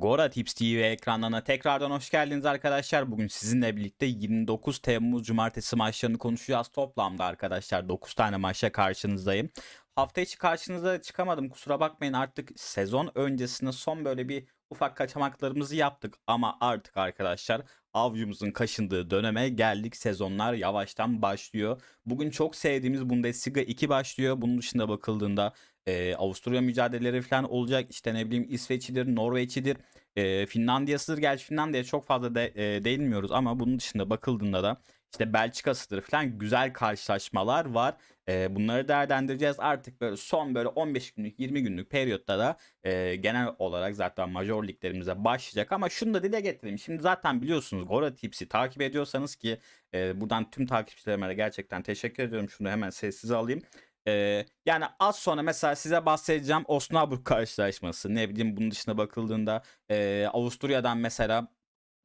Gora Tips TV ekranlarına tekrardan hoş geldiniz arkadaşlar. Bugün sizinle birlikte 29 Temmuz Cumartesi maçlarını konuşacağız. Toplamda arkadaşlar 9 tane maçla karşınızdayım. Hafta içi karşınıza çıkamadım kusura bakmayın artık sezon öncesinde son böyle bir ufak kaçamaklarımızı yaptık. Ama artık arkadaşlar avcumuzun kaşındığı döneme geldik. Sezonlar yavaştan başlıyor. Bugün çok sevdiğimiz Bundesliga 2 başlıyor. Bunun dışında bakıldığında e, Avusturya mücadeleleri falan olacak. İşte ne bileyim İsveç'idir, Norveç'idir, e, Finlandiya'sıdır. Gerçi Finlandiya çok fazla de, e, değinmiyoruz ama bunun dışında bakıldığında da işte Belçika'sıdır falan güzel karşılaşmalar var. E, bunları değerlendireceğiz. Artık böyle son böyle 15 günlük 20 günlük periyotta da e, genel olarak zaten major liglerimize başlayacak. Ama şunu da dile getireyim. Şimdi zaten biliyorsunuz Gora Tips'i takip ediyorsanız ki e, buradan tüm takipçilerime gerçekten teşekkür ediyorum. Şunu hemen sessize alayım. Ee, yani az sonra mesela size bahsedeceğim Osnabrück karşılaşması. Ne bileyim bunun dışına bakıldığında e, Avusturya'dan mesela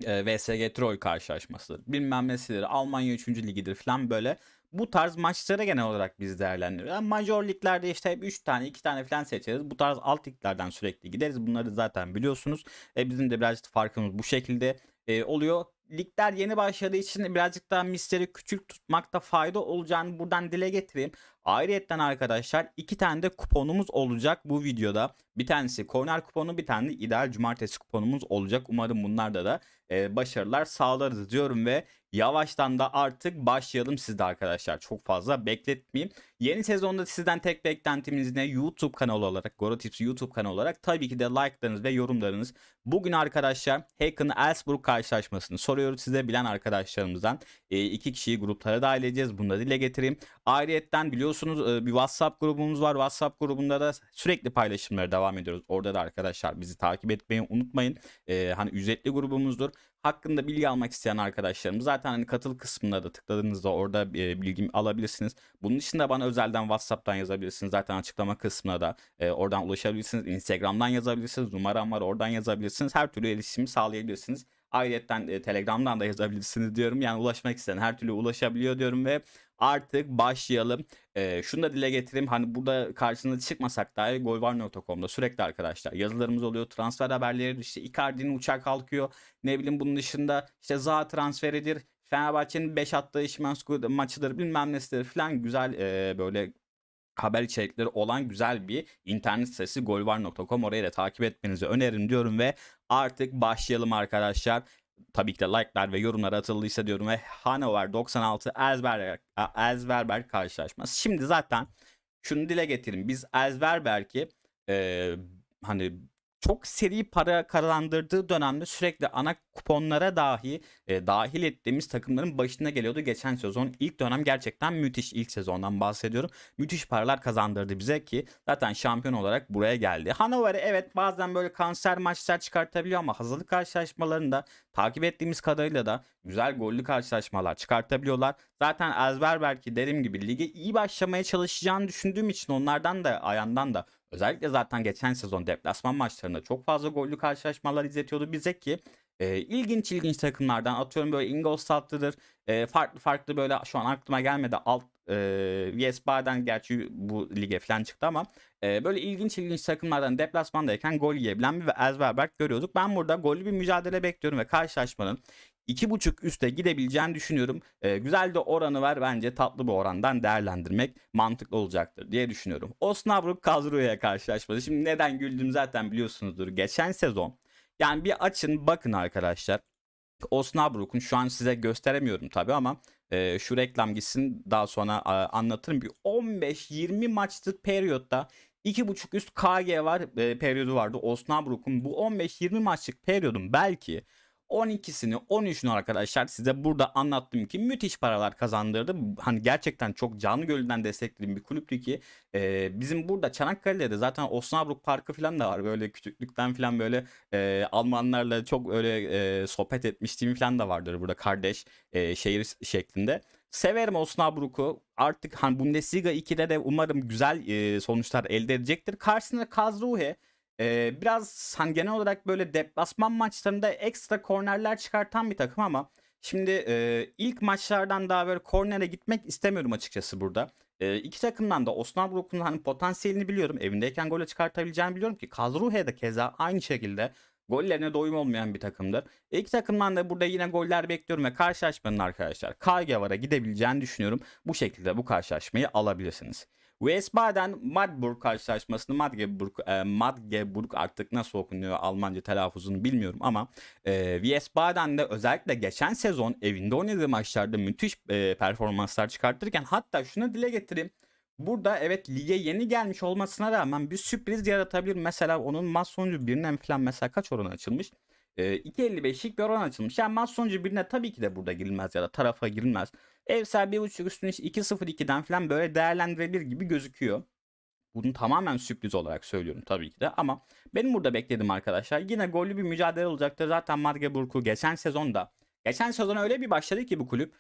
e, VSG Troy karşılaşması. Bilmem nesidir. Almanya 3. ligidir falan böyle. Bu tarz maçları genel olarak biz değerlendiriyoruz. Yani major liglerde işte hep 3 tane 2 tane falan seçeriz. Bu tarz alt liglerden sürekli gideriz. Bunları zaten biliyorsunuz. E, bizim de birazcık farkımız bu şekilde e, oluyor ligler yeni başladığı için birazcık daha misteri küçük tutmakta fayda olacağını buradan dile getireyim. Ayrıyetten arkadaşlar iki tane de kuponumuz olacak bu videoda. Bir tanesi korner kuponu bir tane de ideal cumartesi kuponumuz olacak. Umarım bunlarda da e, başarılar sağlarız diyorum ve yavaştan da artık başlayalım sizde arkadaşlar. Çok fazla bekletmeyeyim. Yeni sezonda sizden tek beklentimiz ne? YouTube kanalı olarak, Goro Tips YouTube kanalı olarak tabii ki de like'larınız ve yorumlarınız. Bugün arkadaşlar Hacken Elsburg karşılaşmasını soruyoruz size bilen arkadaşlarımızdan. E, iki kişiyi gruplara dahil edeceğiz. Bunu da dile getireyim. Ayrıyetten biliyorsunuz e, bir WhatsApp grubumuz var. WhatsApp grubunda da sürekli paylaşımlara devam ediyoruz. Orada da arkadaşlar bizi takip etmeyi unutmayın. E, hani ücretli grubumuzdur hakkında bilgi almak isteyen arkadaşlarım zaten hani katıl kısmına da tıkladığınızda orada e, bilgi alabilirsiniz. Bunun dışında bana özelden WhatsApp'tan yazabilirsiniz. Zaten açıklama kısmına da e, oradan ulaşabilirsiniz. Instagram'dan yazabilirsiniz. Numaram var oradan yazabilirsiniz. Her türlü iletişimi sağlayabilirsiniz. Ayrıca e, Telegram'dan da yazabilirsiniz diyorum. Yani ulaşmak isteyen her türlü ulaşabiliyor diyorum ve artık başlayalım. E, şunu da dile getireyim. Hani burada karşınıza çıkmasak dahi golvar.com'da sürekli arkadaşlar yazılarımız oluyor. Transfer haberleri işte Icardi'nin uçak kalkıyor. Ne bileyim bunun dışında işte Zaha transferidir. Fenerbahçe'nin 5 attığı Şimansko maçıdır bilmem nesidir falan güzel e, böyle haber içerikleri olan güzel bir internet sitesi golvar.com orayı da takip etmenizi öneririm diyorum ve artık başlayalım arkadaşlar. Tabii ki de like'lar ve yorumlar atıldıysa diyorum ve Hanover 96 Elsberg, Elsberg karşılaşması. Şimdi zaten şunu dile getirin. Biz Elsberg'i e, hani çok seri para kazandırdığı dönemde sürekli ana kuponlara dahi e, dahil ettiğimiz takımların başına geliyordu geçen sezon. ilk dönem gerçekten müthiş ilk sezondan bahsediyorum. Müthiş paralar kazandırdı bize ki zaten şampiyon olarak buraya geldi. Hannover'e evet bazen böyle kanser maçlar çıkartabiliyor ama hazırlık karşılaşmalarında takip ettiğimiz kadarıyla da güzel gollü karşılaşmalar çıkartabiliyorlar. Zaten Elsberberg'i dediğim gibi lige iyi başlamaya çalışacağını düşündüğüm için onlardan da ayağından da Özellikle zaten geçen sezon deplasman maçlarında çok fazla gollü karşılaşmalar izletiyordu bize ki e, ilginç ilginç takımlardan atıyorum böyle Ingolstadt'lıdır. E, farklı farklı böyle şu an aklıma gelmedi alt e, Wiesbaden gerçi bu lige falan çıktı ama e, böyle ilginç ilginç takımlardan deplasmandayken gol yiyebilen bir Elsberberg görüyorduk. Ben burada gollü bir mücadele bekliyorum ve karşılaşmanın 2.5 üste gidebileceğini düşünüyorum. E, güzel de oranı var bence tatlı bir orandan değerlendirmek mantıklı olacaktır diye düşünüyorum. Osnabrück Kadro'ya karşılaşması. Şimdi neden güldüm zaten biliyorsunuzdur. Geçen sezon yani bir açın bakın arkadaşlar. Osnabrück'un şu an size gösteremiyorum tabi ama e, şu reklam gitsin daha sonra e, anlatırım. Bir 15-20 maçlık periyotta 2.5 üst KG var e, periyodu vardı Osnabrück'un. Bu 15-20 maçlık periyodun belki 12'sini 13'ünü arkadaşlar size burada anlattım ki müthiş paralar kazandırdı. Hani gerçekten çok canlı gölünden desteklediğim bir kulüptü ki e, bizim burada Çanakkale'de de zaten Osnabrück Parkı falan da var. Böyle küçüklükten falan böyle e, Almanlarla çok öyle e, sohbet etmişliğim falan da vardır burada kardeş e, şehir şeklinde. Severim Osnabrück'u. Artık hani Bundesliga 2'de de umarım güzel e, sonuçlar elde edecektir. Karşısında Karlsruhe ee, biraz hani genel olarak böyle deplasman maçlarında ekstra kornerler çıkartan bir takım ama şimdi e, ilk maçlardan daha böyle kornere gitmek istemiyorum açıkçası burada. E, iki takımdan da Osnabrück'un hani potansiyelini biliyorum. Evindeyken gole çıkartabileceğini biliyorum ki Karlsruhe de keza aynı şekilde gollerine doyum olmayan bir takımdır. İki takımdan da burada yine goller bekliyorum ve karşılaşmanın arkadaşlar Kargevar'a gidebileceğini düşünüyorum. Bu şekilde bu karşılaşmayı alabilirsiniz. Wiesbaden Magdeburg karşılaşmasını Magdeburg, e, Magdeburg artık nasıl okunuyor Almanca telaffuzunu bilmiyorum ama e, Wiesbaden'de özellikle geçen sezon evinde oynadığı maçlarda müthiş e, performanslar çıkartırken hatta şunu dile getireyim. Burada evet lige yeni gelmiş olmasına rağmen bir sürpriz yaratabilir. Mesela onun maç sonucu birine falan mesela kaç oran açılmış? E, 2.55'lik bir oran açılmış. Yani maç sonucu birine tabii ki de burada girilmez ya da tarafa girilmez. Ev sahibi 1.5 üstüne 2-0-2'den falan böyle değerlendirebilir gibi gözüküyor. Bunu tamamen sürpriz olarak söylüyorum tabii ki de ama benim burada beklediğim arkadaşlar yine gollü bir mücadele olacaktır. Zaten Magdeburg'u geçen sezonda geçen sezon öyle bir başladı ki bu kulüp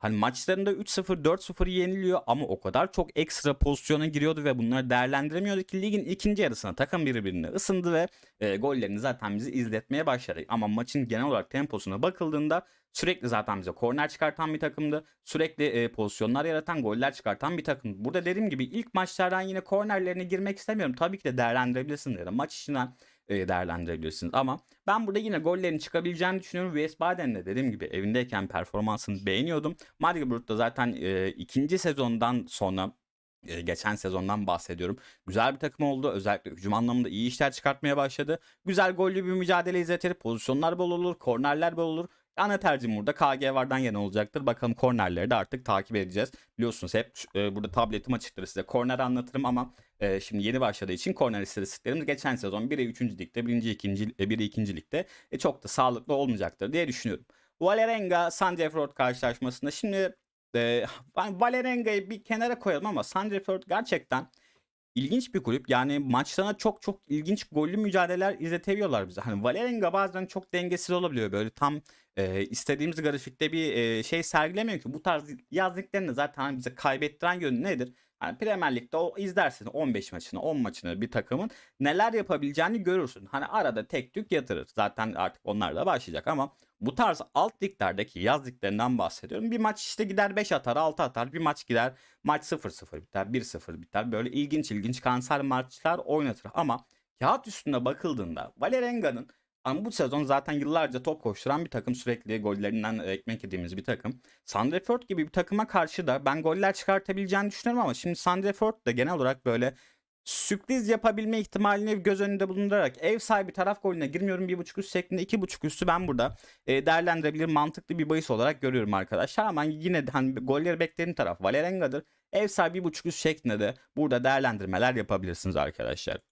Hani maçlarında 3-0 4-0 yeniliyor ama o kadar çok ekstra pozisyona giriyordu ve bunları değerlendiremiyordu ki ligin ikinci yarısına takım birbirine ısındı ve e, gollerini zaten bizi izletmeye başladı. Ama maçın genel olarak temposuna bakıldığında sürekli zaten bize korner çıkartan bir takımdı. Sürekli e, pozisyonlar yaratan, goller çıkartan bir takım. Burada dediğim gibi ilk maçlardan yine kornerlerine girmek istemiyorum. Tabii ki de değerlendirebilirsin da maç içinden değerlendirebilirsiniz. Ama ben burada yine gollerin çıkabileceğini düşünüyorum. Wiesbaden'de dediğim gibi evindeyken performansını beğeniyordum. Magdeburg'da zaten e, ikinci sezondan sonra e, geçen sezondan bahsediyorum. Güzel bir takım oldu. Özellikle hücum anlamında iyi işler çıkartmaya başladı. Güzel gollü bir mücadele izletir. Pozisyonlar bol olur. Kornerler bol olur. Ana tercihim burada KG vardan yana olacaktır. Bakalım kornerleri de artık takip edeceğiz. Biliyorsunuz hep e, burada tabletim açıktır size. Korner anlatırım ama e, şimdi yeni başladığı için korner istatistiklerimiz geçen sezon 1'e 3. ligde, 1. 2. 1'e 2. ligde e, çok da sağlıklı olmayacaktır diye düşünüyorum. Valerenga Sandefjord karşılaşmasında şimdi e, Valerenga'yı bir kenara koyalım ama Sandefjord gerçekten ilginç bir kulüp. Yani maçlarına çok çok ilginç gollü mücadeleler izletebiliyorlar bize. Hani Valerenga bazen çok dengesiz olabiliyor. Böyle tam e, istediğimiz grafikte bir e, şey sergilemiyor ki. Bu tarz yazdıklarını zaten hani bize kaybettiren yönü nedir? Yani Premier Lig'de o izlersin 15 maçını 10 maçını bir takımın neler yapabileceğini görürsün. Hani arada tek tük yatırır. Zaten artık onlar da başlayacak ama bu tarz alt liglerdeki yaz liglerinden bahsediyorum. Bir maç işte gider 5 atar 6 atar. Bir maç gider maç 0-0 biter 1-0 biter. Böyle ilginç ilginç kanser maçlar oynatır. Ama kağıt üstünde bakıldığında Valerenga'nın ama bu sezon zaten yıllarca top koşturan bir takım sürekli gollerinden ekmek yediğimiz bir takım. Sandefjord gibi bir takıma karşı da ben goller çıkartabileceğini düşünüyorum ama şimdi Sandefjord da genel olarak böyle sürpriz yapabilme ihtimalini göz önünde bulundurarak ev sahibi taraf golüne girmiyorum bir buçuk üst şeklinde iki buçuk üstü ben burada e, değerlendirebilir mantıklı bir bahis olarak görüyorum arkadaşlar ama yine de hani golleri beklediğim taraf Valerenga'dır. Ev sahibi bir buçuk üst şeklinde de burada değerlendirmeler yapabilirsiniz arkadaşlar.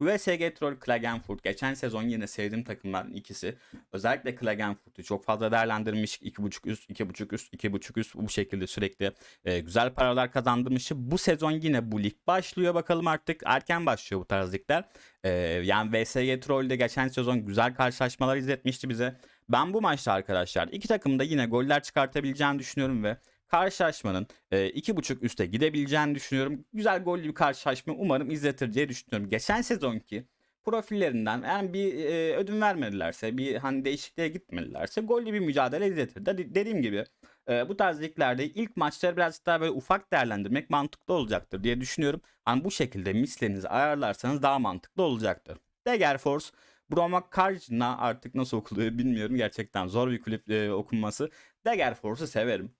VSG Troll Klagenfurt geçen sezon yine sevdiğim takımların ikisi. Özellikle Klagenfurt'u çok fazla değerlendirmiş. 2.5 üst, 2.5 üst, 2.5 üst bu şekilde sürekli e, güzel paralar kazandırmış. Bu sezon yine bu lig başlıyor bakalım artık. Erken başlıyor bu tarz ligler. E, yani VSG Troll'de geçen sezon güzel karşılaşmalar izletmişti bize. Ben bu maçta arkadaşlar iki takım da yine goller çıkartabileceğini düşünüyorum ve karşılaşmanın e, iki buçuk üste gidebileceğini düşünüyorum. Güzel gollü bir karşılaşma umarım izletir diye düşünüyorum. Geçen sezonki profillerinden yani bir e, ödün vermedilerse bir hani değişikliğe gitmedilerse gollü bir mücadele izletir. De, dediğim gibi e, bu tarz liglerde ilk maçları birazcık daha böyle ufak değerlendirmek mantıklı olacaktır diye düşünüyorum. Hani bu şekilde mislerinizi ayarlarsanız daha mantıklı olacaktır. Degerfors Broma Karjna artık nasıl okuluyor bilmiyorum. Gerçekten zor bir kulüp e, okunması. Degerfors'u severim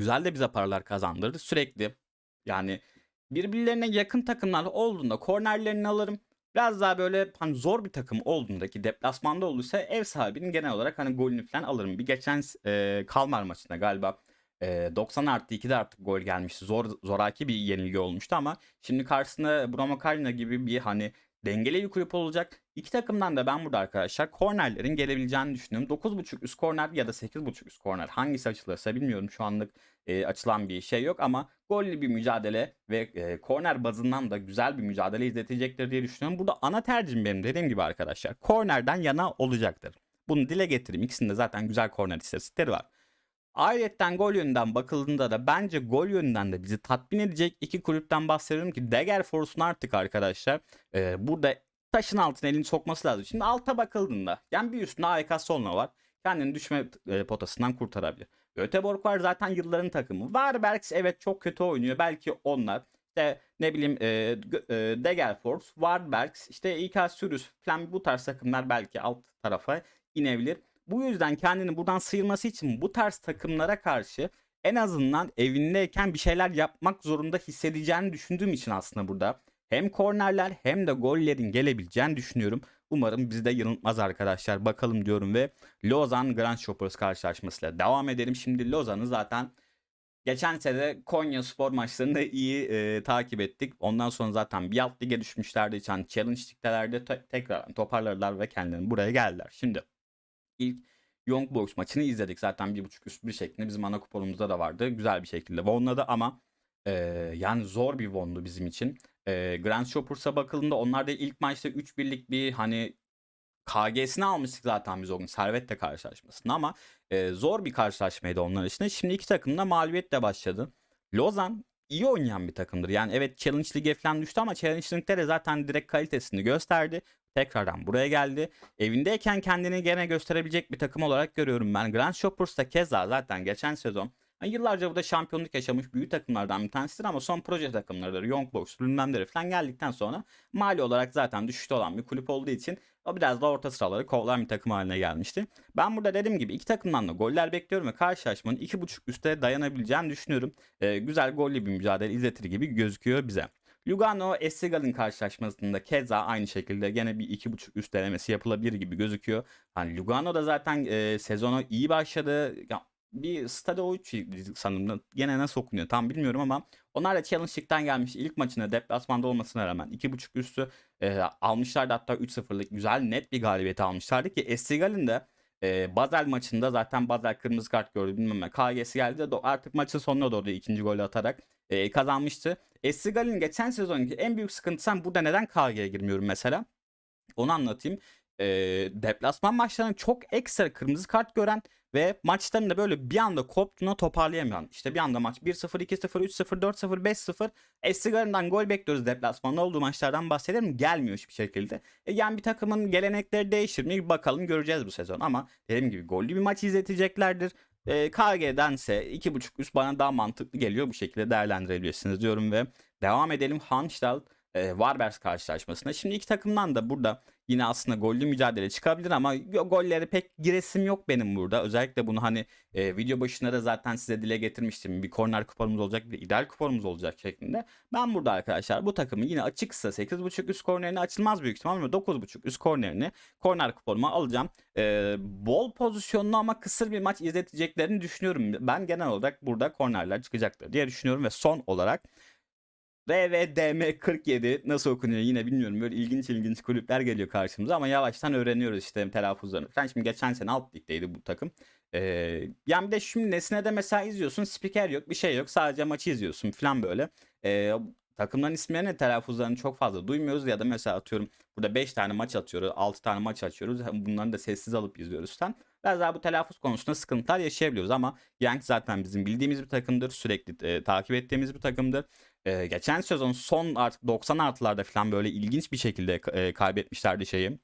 güzel de bize paralar kazandırdı. Sürekli yani birbirlerine yakın takımlar olduğunda kornerlerini alırım. Biraz daha böyle hani zor bir takım olduğunda ki deplasmanda olursa ev sahibinin genel olarak hani golünü falan alırım. Bir geçen e, Kalmar maçında galiba e, 90 artı 2'de artık gol gelmişti. Zor zoraki bir yenilgi olmuştu ama şimdi karşısında Bromo Karina gibi bir hani dengeli bir kulüp olacak. İki takımdan da ben burada arkadaşlar kornerlerin gelebileceğini düşünüyorum. 9.5 üst korner ya da 8.5 üst korner hangisi açılırsa bilmiyorum şu anlık e, açılan bir şey yok ama gollü bir mücadele ve e, korner bazından da güzel bir mücadele izletecektir diye düşünüyorum. Burada ana tercihim benim dediğim gibi arkadaşlar kornerden yana olacaktır. Bunu dile getireyim. İkisinde zaten güzel korner istatistikleri var. Ayrıca gol yönünden bakıldığında da bence gol yönünden de bizi tatmin edecek iki kulüpten bahsediyorum ki Degerfors'un artık arkadaşlar e, burada taşın altına elini sokması lazım. Şimdi alta bakıldığında yani bir üstünde AYK Solna var. Kendini düşme e, potasından kurtarabilir. Göteborg var zaten yılların takımı. Varbergs evet çok kötü oynuyor. Belki onlar İşte ne bileyim e, e, Degerford, Warbergs, işte İK Sürüs falan bu tarz takımlar belki alt tarafa inebilir. Bu yüzden kendini buradan sıyırması için bu tarz takımlara karşı en azından evindeyken bir şeyler yapmak zorunda hissedeceğini düşündüğüm için aslında burada hem kornerler hem de gollerin gelebileceğini düşünüyorum. Umarım bizi de yanıltmaz arkadaşlar. Bakalım diyorum ve Lozan Grand Shoppers karşılaşmasıyla devam edelim. Şimdi Lozan'ı zaten geçen sene Konya Spor maçlarında iyi e, takip ettik. Ondan sonra zaten bir alt lige düşmüşlerdi. Yani Challenge Lig'lerde te- tekrar toparladılar ve kendilerini buraya geldiler. Şimdi ilk Young Boys maçını izledik. Zaten bir buçuk üst bir şeklinde bizim ana kuponumuzda da vardı. Güzel bir şekilde Vonladı ama e, yani zor bir Von'du bizim için. E, Grand Shoppers'a bakıldığında onlar da ilk maçta 3 birlik bir hani KG'sini almıştık zaten biz o gün Servet'le karşılaşmasını ama e, zor bir karşılaşmaydı onlar için. Şimdi iki takım da mağlubiyetle başladı. Lozan iyi oynayan bir takımdır. Yani evet Challenge League'e falan düştü ama Challenge League'de de zaten direkt kalitesini gösterdi. Tekrardan buraya geldi. Evindeyken kendini gene gösterebilecek bir takım olarak görüyorum ben. Grand Shoppers'ta keza zaten geçen sezon yani yıllarca burada şampiyonluk yaşamış büyük takımlardan bir tanesidir ama son proje takımlarıdır. Young Boys bilmem neleri falan geldikten sonra mali olarak zaten düşüşte olan bir kulüp olduğu için o biraz da orta sıraları kovalayan bir takım haline gelmişti. Ben burada dediğim gibi iki takımdan da goller bekliyorum ve karşılaşmanın 2.5 üste dayanabileceğini düşünüyorum. Ee, güzel gollü bir mücadele izletir gibi gözüküyor bize. Lugano Estigal'in karşılaşmasında keza aynı şekilde gene bir 2.5 üst denemesi yapılabilir gibi gözüküyor. Hani Lugano da zaten e, sezona iyi başladı. Ya, bir Stade 3 sanırım. Gene nasıl okunuyor tam bilmiyorum ama onlar da Challenge League'den gelmiş. İlk maçında deplasmanda olmasına rağmen 2.5 üstü e, almışlardı. Hatta 3-0'lık güzel net bir galibiyeti almışlardı ki Estigal'in de e, Basel maçında zaten Basel kırmızı kart gördü bilmem ne. KG'si geldi de artık maçın sonuna doğru ikinci golü atarak e, kazanmıştı. Estigal'in geçen sezonki en büyük sıkıntısı ben burada neden KG'ye girmiyorum mesela? Onu anlatayım. E, deplasman maçlarında çok ekstra kırmızı kart gören ve maçlarında böyle bir anda koptuğuna toparlayamayan. İşte bir anda maç 1-0, 2-0, 3-0, 4-0, 5-0. Estigar'ından gol bekliyoruz deplasmanda olduğu maçlardan bahsedelim. Gelmiyor hiçbir şekilde. E, yani bir takımın gelenekleri değişir mi? Bakalım göreceğiz bu sezon. Ama dediğim gibi gollü bir maç izleteceklerdir. E, KG'dense 2.5 üst bana daha mantıklı geliyor. Bu şekilde değerlendirebilirsiniz diyorum ve devam edelim. Hanstall e, Warbergs karşılaşmasına. Şimdi iki takımdan da burada yine aslında gollü mücadele çıkabilir ama gollere pek giresim yok benim burada. Özellikle bunu hani e, video başında da zaten size dile getirmiştim. Bir korner kuponumuz olacak, bir ideal kuponumuz olacak şeklinde. Ben burada arkadaşlar bu takımı yine açıksa 8.5 üst kornerini açılmaz büyük ihtimal ama 9.5 üst kornerini korner kuponuma alacağım. E, bol pozisyonlu ama kısır bir maç izleteceklerini düşünüyorum. Ben genel olarak burada kornerler çıkacaktır diye düşünüyorum ve son olarak RVDM 47 nasıl okunuyor yine bilmiyorum. Böyle ilginç ilginç kulüpler geliyor karşımıza ama yavaştan öğreniyoruz işte telaffuzlarını. Falan. Şimdi geçen sene alt ligdeydi bu takım. Ee, yani bir de şimdi Nesne'de mesela izliyorsun spiker yok bir şey yok sadece maçı izliyorsun falan böyle. Ee, takımların isimlerini telaffuzlarını çok fazla duymuyoruz ya da mesela atıyorum burada 5 tane maç atıyoruz 6 tane maç açıyoruz bunları da sessiz alıp izliyoruz falan. Biraz daha bu telaffuz konusunda sıkıntılar yaşayabiliyoruz ama Yank zaten bizim bildiğimiz bir takımdır sürekli e, takip ettiğimiz bir takımdır. Ee, geçen sezon son artık 90 artılarda falan böyle ilginç bir şekilde e, kaybetmişlerdi şeyi.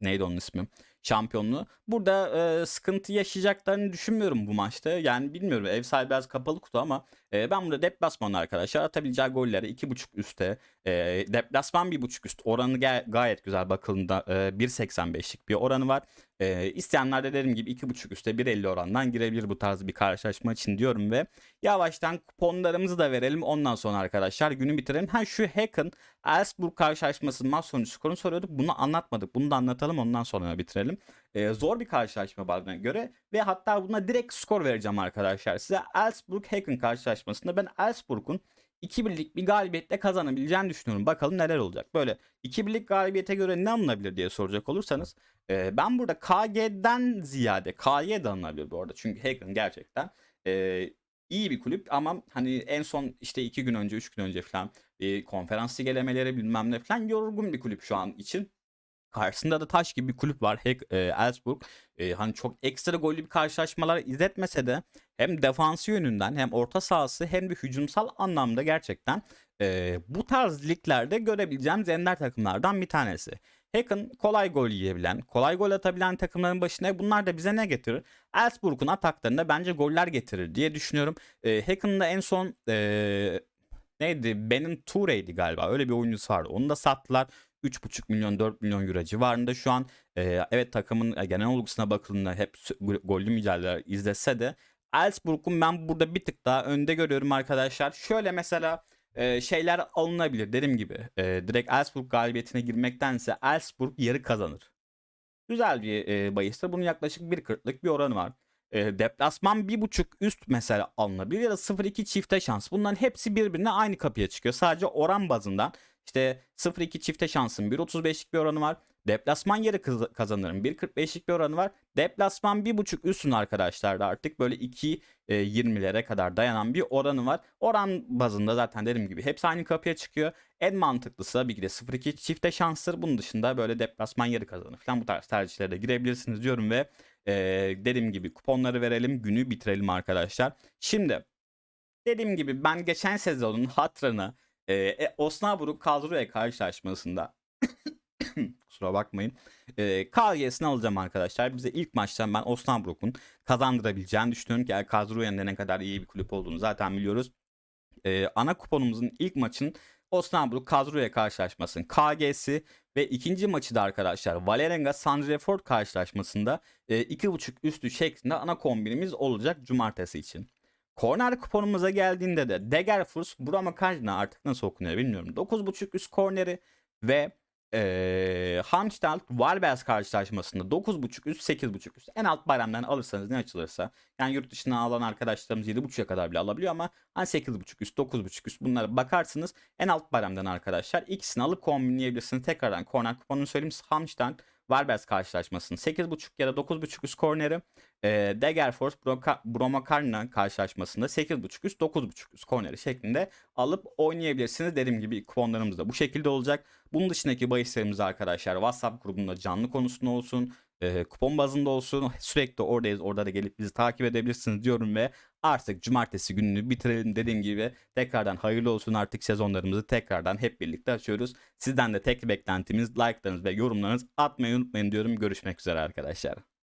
Neydi onun ismi? Şampiyonluğu. Burada e, sıkıntı yaşayacaklarını düşünmüyorum bu maçta. Yani bilmiyorum ev sahibi biraz kapalı kutu ama e, ben burada deplasman arkadaşlar atabileceği golleri 2.5 üste. E, deplasman 1.5 üst oranı ga- gayet güzel bakıldığında e, 1.85'lik bir oranı var. E, isteyenler de dediğim gibi 2.5 üste 1.50 orandan girebilir bu tarz bir karşılaşma için diyorum ve yavaştan kuponlarımızı da verelim. Ondan sonra arkadaşlar günü bitirelim. Ha şu Hack'ın Elfsborg karşılaşmasının maç sonucu skorunu soruyorduk. Bunu anlatmadık. Bunu da anlatalım ondan sonra bitirelim. Ee, zor bir karşılaşma bana göre ve hatta buna direkt skor vereceğim arkadaşlar. Size Elfsborg Hack'ın karşılaşmasında ben Elfsborg'un 2-1'lik bir galibiyetle kazanabileceğini düşünüyorum. Bakalım neler olacak. Böyle 2-1'lik galibiyete göre ne alınabilir diye soracak olursanız e, ben burada KG'den ziyade KY de alınabilir bu arada. Çünkü Hack'ın gerçekten e, iyi bir kulüp ama hani en son işte 2 gün önce 3 gün önce falan e, konferans ligelemeleri bilmem ne falan yorgun bir kulüp şu an için. Karşısında da taş gibi bir kulüp var. Hack, e, Elfsborg. E, hani çok ekstra gollü bir karşılaşmalar izletmese de hem defansı yönünden hem orta sahası hem de hücumsal anlamda gerçekten e, bu tarz liglerde görebileceğimiz ender takımlardan bir tanesi. Hack'ın kolay gol yiyebilen, kolay gol atabilen takımların başına bunlar da bize ne getirir? Elfsborg'un ataklarında bence goller getirir diye düşünüyorum. E, Hack'ın da en son e, neydi? Benin Toure'ydi galiba. Öyle bir oyuncusu vardı. Onu da sattılar. 3,5 milyon 4 milyon euro civarında şu an e, evet takımın e, genel olgusuna bakıldığında hep gollü mücadeleler izlese de Elfsborg'un ben burada bir tık daha önde görüyorum arkadaşlar. Şöyle mesela e, şeyler alınabilir dediğim gibi. E, direkt Elfsborg galibiyetine girmektense Elfsborg yarı kazanır. Güzel bir e, bahistir. Bunun yaklaşık 1.40'lık bir oranı var. E, deplasman 1.5 üst mesela alınabilir ya da 0-2 çifte şans. Bunların hepsi birbirine aynı kapıya çıkıyor. Sadece oran bazından işte 0-2 çifte şansın 1.35'lik bir oranı var. Deplasman kaz- kazanırım 1.45'lik bir oranı var. Deplasman 1.5 üstün arkadaşlar da artık böyle 2.20'lere kadar dayanan bir oranı var. Oran bazında zaten dediğim gibi hepsi aynı kapıya çıkıyor. En mantıklısı tabii ki de 0-2 çifte şanstır. Bunun dışında böyle deplasman yarı kazanır falan bu tarz tercihlere de girebilirsiniz diyorum ve e, dediğim gibi kuponları verelim günü bitirelim arkadaşlar. Şimdi dediğim gibi ben geçen sezonun hatırını e, e, Osnabrück kadroya karşılaşmasında kusura bakmayın. E, KG'sini alacağım arkadaşlar. Bize ilk maçtan ben Osnabrück'un kazandırabileceğini düşünüyorum ki Kadroya'nın ne kadar iyi bir kulüp olduğunu zaten biliyoruz. E, ana kuponumuzun ilk maçın Osnabrück Kadroya karşılaşmasının KG'si ve ikinci maçı da arkadaşlar Valerenga Sandrefort karşılaşmasında e, 2.5 üstü şeklinde ana kombinimiz olacak cumartesi için. Korner kuponumuza geldiğinde de Degerfurs Brahma Kajna artık nasıl okunuyor bilmiyorum. 9.5 üst korneri ve ee, Hamstad Valbers karşılaşmasında 9.5 üst 8.5 üst. En alt bayramdan alırsanız ne açılırsa. Yani yurt dışına alan arkadaşlarımız 7.5'a kadar bile alabiliyor ama hani 8.5 üst 9.5 üst bunlara bakarsınız. En alt bayramdan arkadaşlar ikisini alıp kombinleyebilirsiniz. Tekrardan korner kuponunu söyleyeyim. Hamstad Valbers karşılaşmasının 8.5 ya da 9.5 üst korneri. E, Degerfors Bromakarna karşılaşmasında 8.5 üst 9.5 üst korneri şeklinde alıp oynayabilirsiniz. Dediğim gibi kuponlarımız da bu şekilde olacak. Bunun dışındaki bahislerimiz arkadaşlar WhatsApp grubunda canlı konusunda olsun, e, kupon bazında olsun. Sürekli oradayız. Orada da gelip bizi takip edebilirsiniz diyorum ve artık cumartesi gününü bitirelim dediğim gibi tekrardan hayırlı olsun artık sezonlarımızı tekrardan hep birlikte açıyoruz. Sizden de tek beklentimiz like'larınız ve yorumlarınız atmayı unutmayın diyorum. Görüşmek üzere arkadaşlar.